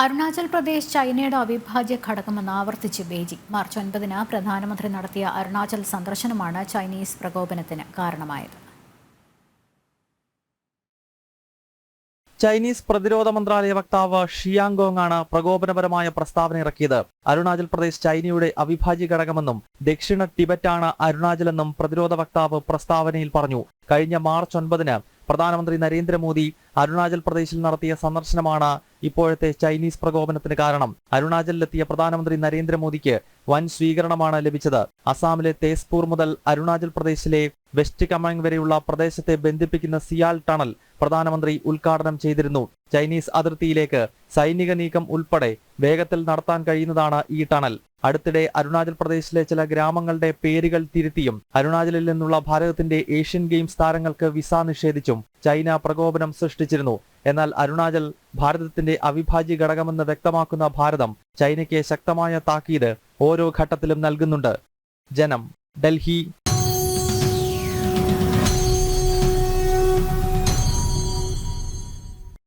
അരുണാചൽ പ്രദേശ് ചൈനയുടെ അവിഭാജ്യ ഘടകമെന്ന് ആവർത്തിച്ച് ബെയ്ജിംഗ് മാർച്ച് ഒൻപതിന് പ്രധാനമന്ത്രി നടത്തിയ അരുണാചൽ സന്ദർശനമാണ് ചൈനീസ് പ്രകോപനത്തിന് കാരണമായത്. ചൈനീസ് പ്രതിരോധ മന്ത്രാലയ വക്താവ് ഷിയാങ്കോങ് ആണ് പ്രകോപനപരമായ പ്രസ്താവന ഇറക്കിയത്. അരുണാചൽ പ്രദേശ് ചൈനയുടെ അവിഭാജ്യ ഘടകമെന്നും ദക്ഷിണ ടിബറ്റാണ് അരുണാചലെന്നും പ്രതിരോധ വക്താവ് പ്രസ്താവനയിൽ പറഞ്ഞു. കഴിഞ്ഞ മാർച്ച് ഒൻപതിന് പ്രധാനമന്ത്രി നരേന്ദ്രമോദി അരുണാചൽ പ്രദേശിൽ നടത്തിയ സന്ദർശനമാണ് ഇപ്പോഴത്തെ ചൈനീസ് പ്രകോപനത്തിന് കാരണം അരുണാചലിലെത്തിയ പ്രധാനമന്ത്രി നരേന്ദ്രമോദിക്ക് വൻ സ്വീകരണമാണ് ലഭിച്ചത്. അസാമിലെ തേസ്പൂർ മുതൽ അരുണാചൽ പ്രദേശിലെ വെസ്റ്റ് കമാങ് വരെയുള്ള പ്രദേശത്തെ ബന്ധിപ്പിക്കുന്ന സിയാൽ ടണൽ പ്രധാനമന്ത്രി ഉദ്ഘാടനം ചെയ്തിരുന്നു. ചൈനീസ് അതിർത്തിയിലേക്ക് സൈനിക നീക്കം ഉൾപ്പെടെ വേഗത്തിൽ നടത്താൻ കഴിയുന്നതാണ് ഈ ടണൽ. അടുത്തിടെ അരുണാചൽ പ്രദേശിലെ ചില ഗ്രാമങ്ങളുടെ പേരുകൾ തിരുത്തിയും അരുണാചലിൽ നിന്നുള്ള ഭാരതത്തിന്റെ ഏഷ്യൻ ഗെയിംസ് താരങ്ങൾക്ക് വിസ നിഷേധിച്ചും ചൈന പ്രകോപനം സൃഷ്ടിച്ചിരുന്നു. എന്നാൽ അരുണാചൽ ഭാരതത്തിന്റെ അവിഭാജ്യ ഘടകമെന്ന് വ്യക്തമാക്കുന്ന ഭാരതം ചൈനയ്ക്ക് ശക്തമായ താക്കീത് ഓരോ ഘട്ടത്തിലും നൽകുന്നുണ്ട്. ജനം ഡൽഹി